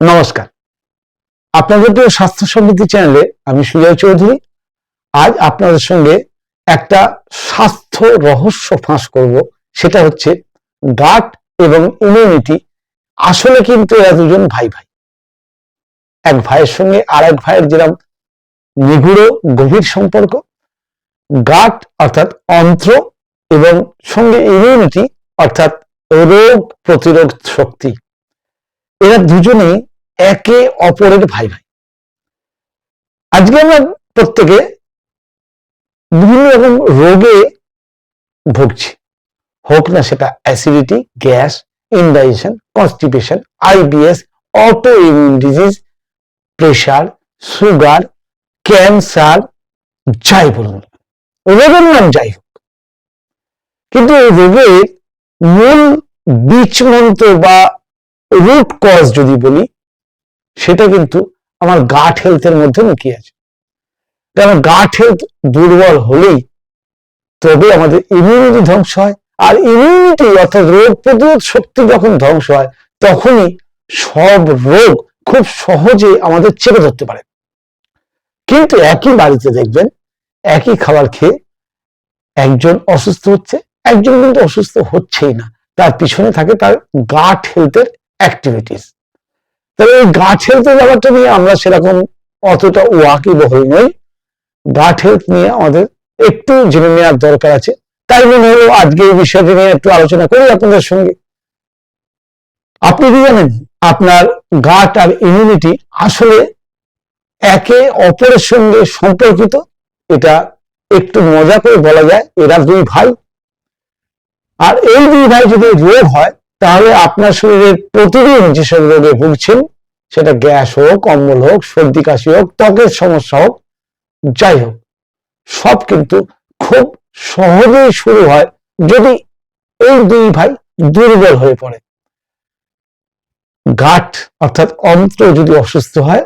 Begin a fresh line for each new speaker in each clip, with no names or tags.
নমস্কার। আপনাদের প্রিয় স্বাস্থ্য সমৃদ্ধি চ্যানেলে আমি সুজয় চৌধুরী। আজ আপনাদের সঙ্গে একটা স্বাস্থ্য রহস্য ফাঁস করব, সেটা হচ্ছে গাট এবং ইমিউনিটি আসলে কিন্তু এরা দুজন ভাই ভাই। এক ভাইয়ের সঙ্গে আর এক ভাইয়ের যেরকম নিগুড়, গভীর সম্পর্ক, গাট অর্থাৎ অন্ত্র এবং সঙ্গে ইমিউনিটি অর্থাৎ রোগ প্রতিরোধ শক্তি। এরা দুজনেই একে অপরের ভাই ভাই। আজকে আমরা প্রত্যেকে বিভিন্ন রকম রোগে ভুগছি। হোক না সেটা acidity gas indigestion constipation IBS autoimmune disease pressure sugar cancer যাই বলুন রোগের নাম যাই হোক। কিন্তু রোগের মূল বীজ মন্ত্র বা রুট কজ যদি বলি সেটা কিন্তু আমার গাট হেলথের মধ্যে লুকিয়ে আছে। কারণ গাট হেলথ দুর্বল হলেই তবে আমাদের ইমিউনিটি ধ্বংস হয়। আর ইমিউনিটি অর্থাৎ রোগ প্রতিরোধ শক্তি যখন ধ্বংস হয়, তখনই সব রোগ খুব সহজে আমাদের চেপে ধরতে পারে। কিন্তু একই বাড়িতে দেখবেন, একই খাবার খেয়ে একজন অসুস্থ হচ্ছে, একজন কিন্তু অসুস্থ হচ্ছেই না। তার পিছনে থাকে তার গাট হেলথের অ্যাক্টিভিটিস তবে এই গাট হেলথের ব্যাপারটা নিয়ে আমরা সেরকম অতটা ওয়াকিবহল নই। গাট হেলথ নিয়ে আমাদের একটু জেনে নেওয়ার দরকার আছে। তাই মনে হলো আজকে এই বিষয়টি নিয়ে একটু আলোচনা করি আপনাদের সঙ্গে। আপনি কি জানেন, আপনার গাট আর ইমিউনিটি আসলে একে অপরের সঙ্গে সম্পর্কিত? এটা একটু মজা করে বলা যায়। এরা দুই ভাই। আর এই দুই ভাই যদি রোগ হয় তাহলে আপনার শরীরের প্রতিদিন যেসব রোগে ভুগছেন, সেটা গ্যাস হোক, অম্বল হোক, সর্দি, কাশি হোক, ত্বকের সমস্যা হোক, যাই হোক, সব কিন্তু খুব সহজেই শুরু হয় যদি এই দুই ভাই দুর্বল হয়ে পড়ে। গাট অর্থাৎ অন্ত্র যদি অসুস্থ হয়,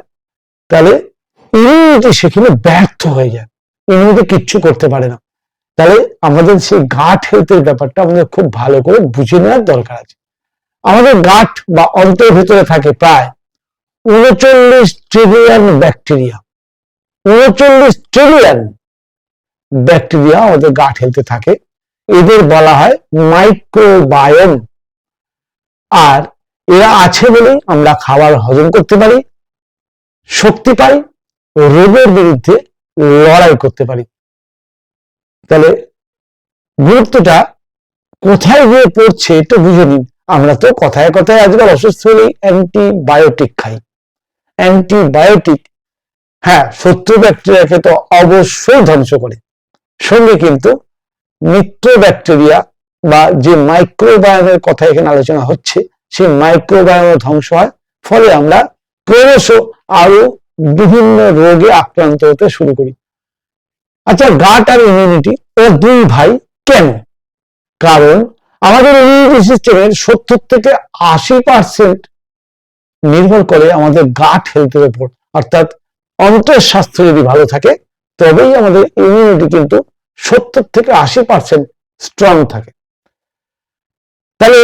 তাহলে ইমিউনিটি সেখানে ব্যর্থ হয়ে যায়। ইমিউনিটি কিচ্ছু করতে পারে না। তাহলে আমাদের সেই গাট হেলথের ব্যাপারটা আমাদের খুব ভালো করে বুঝে নেওয়ার দরকার আছে। আমাদের গাট বা অন্ত্রের ভিতরে থাকে প্রায় উনচল্লিশ ট্রিলিয়ন ব্যাকটেরিয়া উনচল্লিশ ট্রিলিয়ন ব্যাকটেরিয়া আমাদের গাট হেলথে থাকে। এদের বলা হয় মাইক্রোবায়োম আর এরা আছে বলেই আমরা খাবার হজম করতে পারি, শক্তি পাই, রোগের বিরুদ্ধে লড়াই করতে পারি। তাহলে গুরুত্বটা কোথায় গিয়ে পড়ছে একটু বুঝে নিন। আমরা তো কথায় কথায় আজকাল অসুস্থ হলেই অ্যান্টিবায়োটিক খাই। অ্যান্টিবায়োটিক হ্যাঁ শত্রু ব্যাকটেরিয়াকে তো অবশ্যই ধ্বংস করে। সঙ্গে কিন্তু মিত্র ব্যাকটেরিয়া বা যে মাইক্রোবায়োমের কথা এখানে আলোচনা হচ্ছে, সেই মাইক্রোবায়োম ধ্বংস হয়। ফলে আমরা ক্রমশ আরও বিভিন্ন রোগে আক্রান্ত হতে শুরু করি। আচ্ছা গাট আর ইমিউনিটি ও দুই ভাই কেন? কারণ আমাদের ইমিউনিটি সিস্টেমের সত্তর থেকে আশি পার্সেন্ট নির্ভর করে আমাদের গাট হেলথের উপর অর্থাৎ অন্তর স্বাস্থ্য যদি ভালো থাকে, তবেই আমাদের ইমিউনিটি কিন্তু সত্তর থেকে আশি পার্সেন্ট স্ট্রং থাকে। তাহলে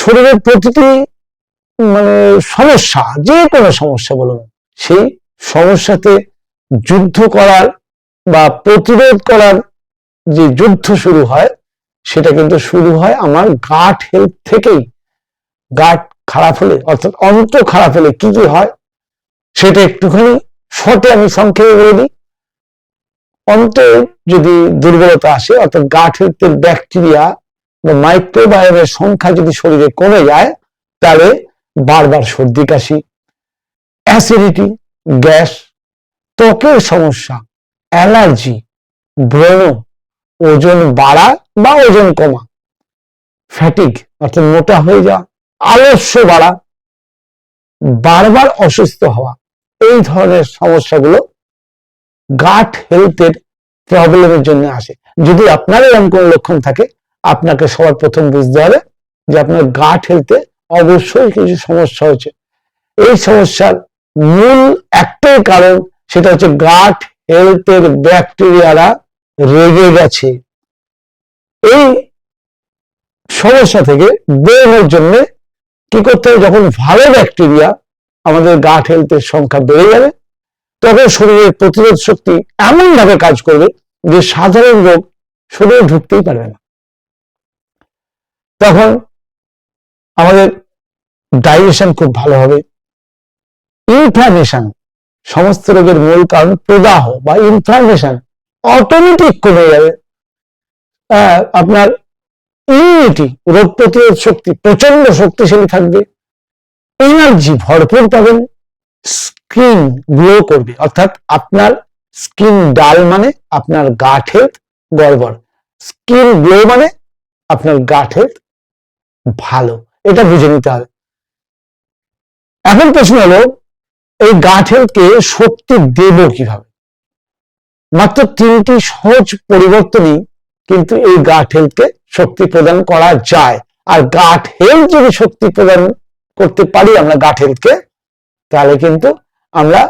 শরীরের প্রতিটি মানে সমস্যা, যে কোনো সমস্যা বলুন, সেই সমস্যাতে যুদ্ধ করার বা প্রতিরোধ করার যে যুদ্ধ শুরু হয়, সেটা কিন্তু শুরু হয় আমার গাট হেলথ থেকেই। গাট খারাপ হলে, অর্থাৎ অন্ত খারাপ হলে কি কি হয়, সেটা একটুখানি শর্টে আমি সংক্ষেপে বলে দিই। অন্ত যদি দুর্বলতা আসে, অর্থাৎ গাট হেলথের ব্যাকটেরিয়া বা মাইক্রোবায়োমের সংখ্যা যদি শরীরে কমে যায়, তাহলে বারবার সর্দি, কাশি অ্যাসিডিটি গ্যাস ত্বকের সমস্যা অ্যালার্জি ব্রণ ওজন বাড়া বা ওজন কমা ফ্যাটিক অর্থাৎ মোটা হয়ে যাওয়া, আলস্য বাড়া, বারবার অসুস্থ হওয়া, এই ধরনের সমস্যাগুলো গাট হেলথের প্রবলেমের জন্য আসে। যদি আপনার এরকম কোনো লক্ষণ থাকে, আপনাকে সবার প্রথম বুঝতে হবে যে আপনার গাট হেলথে অবশ্যই কিছু সমস্যা হয়েছে। এই সমস্যার মূল একটাই কারণ, সেটা হচ্ছে গাট হেলথের ব্যাকটেরিয়ারা রেগে গেছে। এই সমস্যা থেকে বেরোনোর জন্য কি করতে হবে? যখন ভালো ব্যাকটেরিয়া আমাদের গাট হেলথের সংখ্যা বেড়ে যাবে, তখন শরীরের প্রতিরোধ শক্তি এমন ভাবে কাজ করবে যে সাধারণ রোগ শরীরে ঢুকতেই পারবে না। তখন আমাদের ডাইজেশন খুব ভালো হবে। ইনফ্লামেশন সমস্ত রোগের মূল কারণ প্রদাহ বা ইনফ্লামেশন অটোমেটিক কমে যাবে আপনার ইমিউনিটি রোগ প্রতিরোধ শক্তি প্রচণ্ড শক্তিশালী থাকবে। এনার্জি ভরপুর পাবেন। স্কিন গ্লো করবে। অর্থাৎ আপনার স্কিন ডাল মানে আপনার গাঠ গড়বড়। স্কিন গ্লো মানে আপনার গাঠ ভালো। এটা বুঝে নিতে হবে। এখন প্রশ্ন হলো, এই গাঠ শক্তি দেব কীভাবে? মাত্র তিনটি সহজ পরিবর্তনই কিন্তু এই গাঠ হেলথকে শক্তি প্রদান করা যায়। আর গাঠ হেলথ যদি শক্তি প্রদান করতে পারি আমরা গাঠ হেলথকে তাহলে কিন্তু আমরা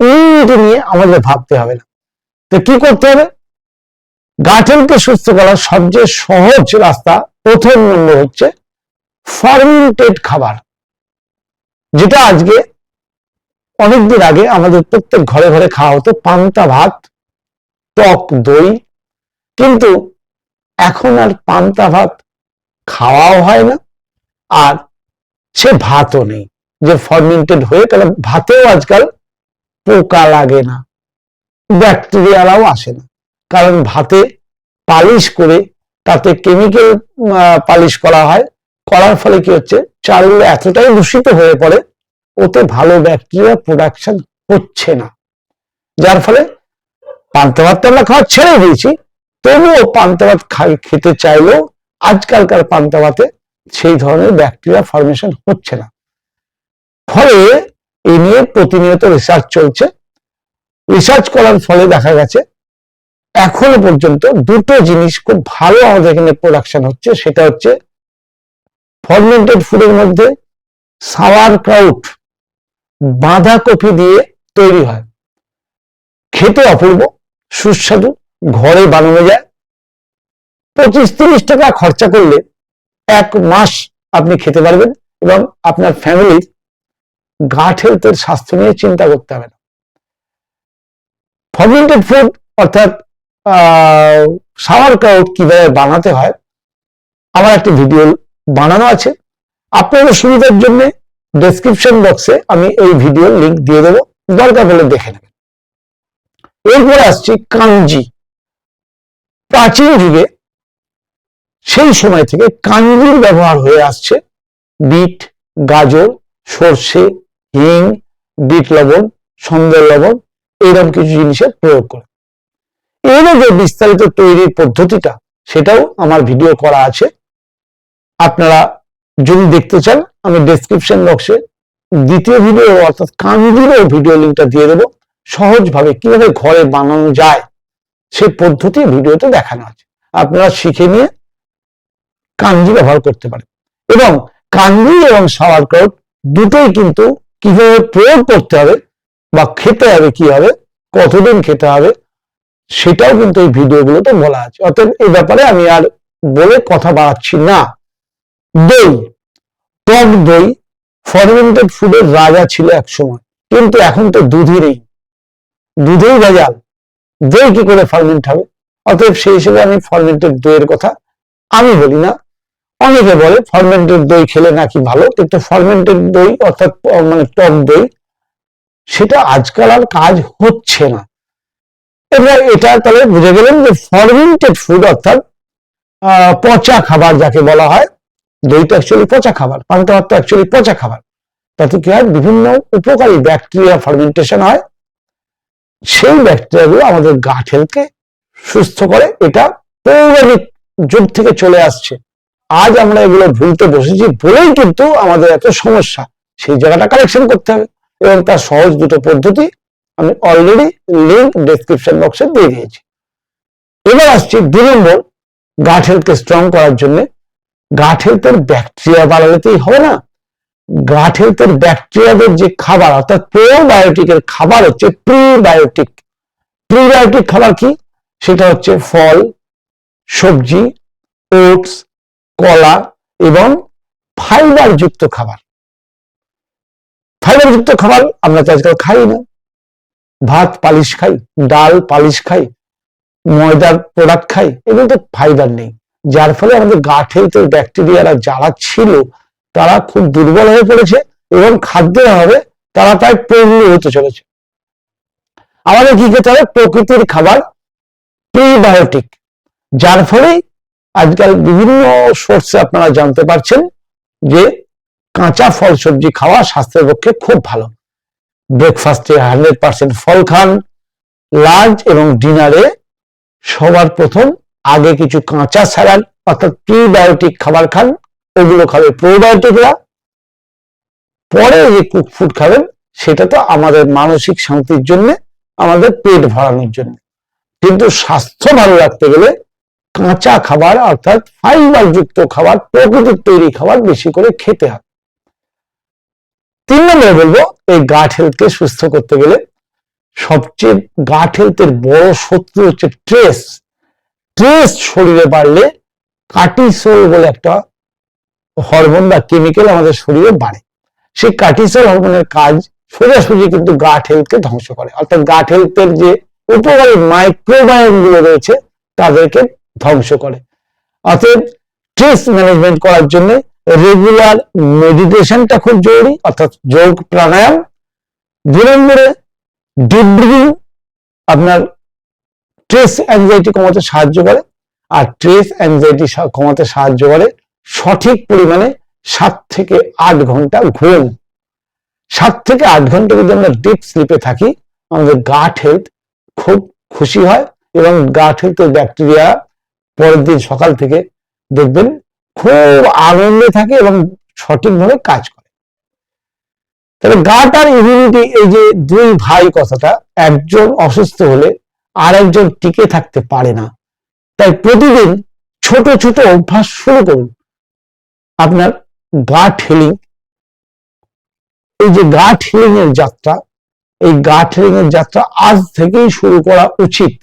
ইমিউনিটি নিয়ে আমাদের ভাবতে হবে না। তো কি করতে হবে? গাঠ হেলথকে সুস্থ করার সবচেয়ে সহজ রাস্তা প্রথম নম্বর হচ্ছে ফার্মেন্টেড খাবার, যেটা আজকে অনেকদিন আগে আমাদের প্রত্যেক ঘরে ঘরে খাওয়া হতো পান্তা ভাত। টক দই। কিন্তু এখন আর পান্তা ভাত খাওয়াও হয় না। আর সে ভাতও নেই। যে ফার্মেন্টেড হয়ে কারণ ভাতেও আজকাল পোকা লাগে না। ব্যাকটেরিয়ারাও আসে না। কারণ ভাতে পালিশ করে তাতে কেমিক্যাল পালিশ করা হয়। করার ফলে কি হচ্ছে? চালগুলো এতটাই দূষিত হয়ে পড়ে, ওতে ভালো ব্যাকটেরিয়া প্রোডাকশন হচ্ছে না। যার ফলে পান্তা ভাতটা আমরা খাওয়া ছেড়ে দিয়েছি। তবুও পান্তা ভাত খাই, খেতে চাইলেও আজকালকার পান্তা ভাতে সেই ধরনের ব্যাকটেরিয়া ফরমেশন হচ্ছে না। ফলে এই নিয়ে প্রতিনিয়ত রিসার্চ চলছে। রিসার্চ করার ফলে দেখা গেছে, এখনও পর্যন্ত দুটো জিনিস খুব ভালো আমাদের এখানে প্রোডাকশন হচ্ছে। সেটা হচ্ছে ফরমেন্টেড ফুডের মধ্যে সাওয়ার ক্রাউট বাঁধাকপি দিয়ে তৈরি হয়। খেতে অপূর্ব। সুস্বাদু, ঘরে বানানো যায়। পঁচিশ তিরিশ টাকা খরচা করলে এক মাস আপনি খেতে পারবেন এবং আপনার ফ্যামিলির গাট হেলথের স্বাস্থ্য নিয়ে চিন্তা করতে হবে না। ফার্মেন্টেড ফুড অর্থাৎ সাওয়ার ক্রাউট কীভাবে বানাতে হয়, আমার একটা ভিডিও বানানো আছে। আপনাদের সুবিধার জন্য ডেসক্রিপশন বক্সে আমি এই ভিডিও লিংক দিয়ে দেবো। দরকার হলে দেখে নেবেন। এরপরে আসছি কাঞ্জি। প্রাচীন যুগে সেই সময় থেকে কাঞ্জির ব্যবহার হয়ে আসছে বিট, গাজর, সর্ষে, হিং, বিট লবণ সন্দেহ লবণ এইরকম কিছু জিনিসের প্রয়োগ করে। এর যে বিস্তারিত তৈরির পদ্ধতিটা, সেটাও আমার ভিডিও করা আছে। আপনারা যদি দেখতে চান, আমি ডেসক্রিপশন বক্সে দ্বিতীয় ভিডিও অর্থাৎ কাঞ্জিরও ভিডিও লিঙ্কটা দিয়ে দেবো। সহজভাবে কীভাবে ঘরে বানানো যায় সেই পদ্ধতি ভিডিওতে দেখানো আছে। আপনারা শিখে নিয়ে কাঞ্জি ব্যবহার করতে পারেন। এবং কাঞ্জি এবং সাওয়ার ক্রাউট দুটোই কিন্তু কীভাবে প্রয়োগ করতে হবে বা খেতে হবে কি হবে কতদিন খেতে হবে, সেটাও কিন্তু এই ভিডিওগুলোতে বলা আছে। অতএব এই ব্যাপারে আমি আর বলে কথা বাড়াচ্ছি না। দই, টক দই ফরমেন্টেড ফুডের রাজা ছিল এক সময় কিন্তু এখন তো দুধেরই দুধেই ভেজাল দই কি করে ফার্মেন্ট হবে অতএব সেই হিসেবে আমি ফার্মেন্টেড দইয়ের কথা আমি বলি না। অনেকে বলে ফার্মেন্টেড দই খেলে নাকি ভালো, কিন্তু ফার্মেন্টেড দই অর্থাৎ মানে টক দই, সেটা আজকাল আর কাজ হচ্ছে না। এবার এটা তাহলে বুঝে গেলেন যে ফার্মেন্টেড ফুড অর্থাৎ পচা খাবার যাকে বলা হয় দইটা অ্যাকচুয়ালি পচা খাবার, পান্তা ভাত তো অ্যাকচুয়ালি পচা খাবার। তাতে কি হয়? বিভিন্ন উপকারী ব্যাকটেরিয়া ফার্মেন্টেশন হয়। সেই ব্যাকটেরিয়াগুলো আমাদের গাট হেলথকে সুস্থ করে। এটা পৌরাণিক যুগ থেকে চলে আসছে। আজ আমরা এগুলো ভুলতে বসেছি বলেই কিন্তু আমাদের এত সমস্যা। সেই জায়গাটা কালেকশন করতে হবে এবং তার সহজ দুটো পদ্ধতি আমি অলরেডি লিঙ্ক ডেসক্রিপশন বক্সে দিয়ে দিয়েছি। এবার আসছি দুই নম্বর গাট স্ট্রং করার জন্য। গাট হেলথের ব্যাকটেরিয়া বাড়ালেতেই হবে না? গাট হেলথের ব্যাকটেরিয়াদের যে খাবার, অর্থাৎ প্রোবায়োটিকের খাবার হচ্ছে প্রিবায়োটিক প্রিবায়োটিক খাবার কি? সেটা হচ্ছে ফল, সবজি ওটস কলা এবং ফাইবার যুক্ত খাবার। ফাইবার যুক্ত খাবার আমরা তো আজকাল খাই না। ভাত, পালিশ খাই, ডাল, পালিশ খাই, ময়দার প্রোডাক্ট খাই এগুলো তো ফাইবার নেই। যার ফলে আমাদের গাট হেলথের ব্যাকটেরিয়ারা যারা ছিল তারা খুব দুর্বল হয়ে পড়েছে এবং খাদ্যের অভাবে তারা প্রায় পঙ্গু হতে চলেছে। আমাদের কি খেতে হবে? প্রকৃতির খাবার প্রিবায়োটিক যার ফলে আজকাল বিভিন্ন সোর্সে আপনারা জানতে পারছেন যে কাঁচা ফল সবজি খাওয়া স্বাস্থ্যের পক্ষে খুব ভালো। ব্রেকফাস্টে হান্ড্রেড পার্সেন্ট ফল খান লাঞ্চ এবং ডিনারে সবার প্রথম আগে কিছু কাঁচা স্যালাড অর্থাৎ প্রিবায়োটিক খাবার খান ওগুলো খাবে প্রোবায়োটিকরা পরে যে কুক ফুড খাবেন, সেটা তো আমাদের মানসিক শান্তির জন্য, আমাদের পেট ভরানোর জন্য। কিন্তু স্বাস্থ্য ভালো রাখতে গেলে কাঁচা খাবার অর্থাৎ ফাইবার যুক্ত খাবার, প্রকৃতির তৈরি খাবার বেশি করে খেতে হবে তিন নম্বরে বলব, এই গাট হেলথকে সুস্থ করতে গেলে সবচেয়ে গাট হেলথের বড় শত্রু হচ্ছে ট্রেস ট্রেস শরীরে বাড়লে কার্টিসোল বলে একটা হরমোন বা কেমিক্যাল আমাদের শরীরে বাড়ে। সেই কার্টিসোল হরমোনের কাজ সোজাসুজি কিন্তু গাট হেলথকে ধ্বংস করে। অর্থাৎ গাট হেলথের যে উপকারী মাইক্রোবায়োমগুলো রয়েছে, তাদেরকে ধ্বংস করে। অতএব স্ট্রেস ম্যানেজমেন্ট করার জন্য রেগুলার মেডিটেশনটা খুব জরুরি, অর্থাৎ যোগ প্রাণায়াম। দুই নম্বরে ডিপ ব্রিদিং আপনার স্ট্রেস অ্যাংজাইটি কমাতে সাহায্য করে, আর স্ট্রেস অ্যাংজাইটি কমাতে সাহায্য করে সঠিক পরিমাণে সাত থেকে আট ঘণ্টা ঘুম। সাত থেকে আট ঘণ্টা যদি আমরা ডিপ স্লিপে থাকি, আমাদের গাট হেলথ খুব খুশি হয় এবং গাট হেলথের ব্যাকটেরিয়া পরের দিন সকাল থেকে দেখবেন খুব আনন্দে থাকে এবং সঠিকভাবে কাজ করে। তাহলে গাট আর ইমিউনিটি এই যে দুই ভাই কথাটা, একজন অসুস্থ হলে আর একজন টিকে থাকতে পারে না। তাই প্রতিদিন ছোট ছোট অভ্যাস শুরু করুন। আপনার গাট হিলিং এই যে গাট হিলিং এর যাত্রা, এই গাট হিলিং এর যাত্রা আজ থেকেই শুরু করা উচিত।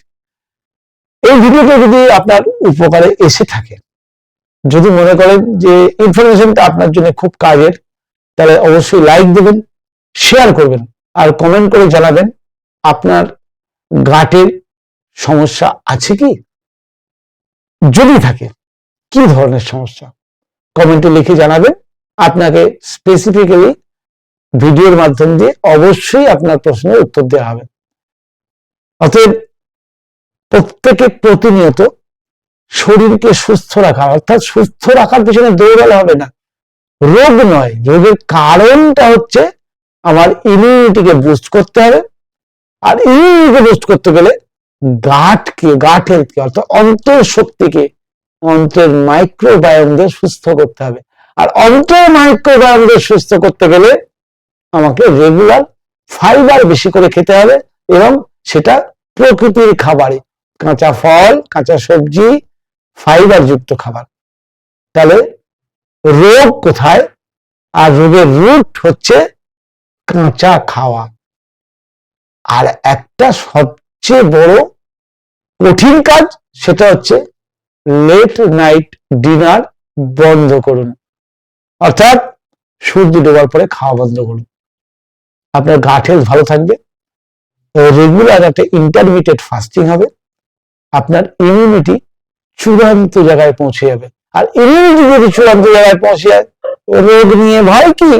এই ভিডিওটা যদি আপনার উপকারে এসে থাকে, যদি মনে করেন যে ইনফরমেশনটা আপনার জন্য খুব কাজের, তাহলে অবশ্যই লাইক দেবেন শেয়ার করবেন, আর কমেন্ট করে জানাবেন, আপনার গাটের সমস্যা আছে কি? যদি থাকে, কি ধরনের সমস্যা? কমেন্টে লিখে জানাবেন আপনাকে স্পেসিফিক্যালি ভিডিওর মাধ্যম দিয়ে অবশ্যই আপনার প্রশ্নের উত্তর দেওয়া হবে। অতএব প্রত্যেকে প্রতিনিয়ত শরীরকে সুস্থ রাখা, অর্থাৎ সুস্থ রাখার পিছনে দৌড়ালে হবে না। রোগ নয়, রোগের কারণটা হচ্ছে আমার ইমিউনিটিকে বুস্ট করতে হবে। আর ইমিউনিটিকে বুস্ট করতে গেলে গাটকে গাট হেলথকে অর্থাৎ অন্তর শক্তিকে অন্ত্রের মাইক্রোবায়োমদের সুস্থ করতে হবে। আর অন্তর মাইক্রোবায়োমদের সুস্থ করতে গেলে আমাকে রেগুলার ফাইবার বেশি করে খেতে হবে এবং সেটা প্রকৃতির খাবারে, কাঁচা ফল, কাঁচা সবজি ফাইবার যুক্ত খাবার। তাহলে রোগ কোথায়? আর রোগের রুট হচ্ছে কাঁচা খাওয়া। আর একটা সবচেয়ে বড় কঠিন কাজ সেটা হচ্ছে লেট নাইট ডিনার বন্ধ করুন। অর্থাৎ সূর্য ডোবার পরে খাওয়া বন্ধ করুন। আপনার গাট হেলথ ভালো থাকবে। রেগুলার একটা ইন্টারমিডিয়েট ফাস্টিং হবে। আপনার ইমিউনিটি চূড়ান্ত জায়গায় পৌঁছে যাবে। আর ইমিউনিটি যদি চূড়ান্ত জায়গায় পৌঁছে যায়, রোগ নিয়ে ভয় কি?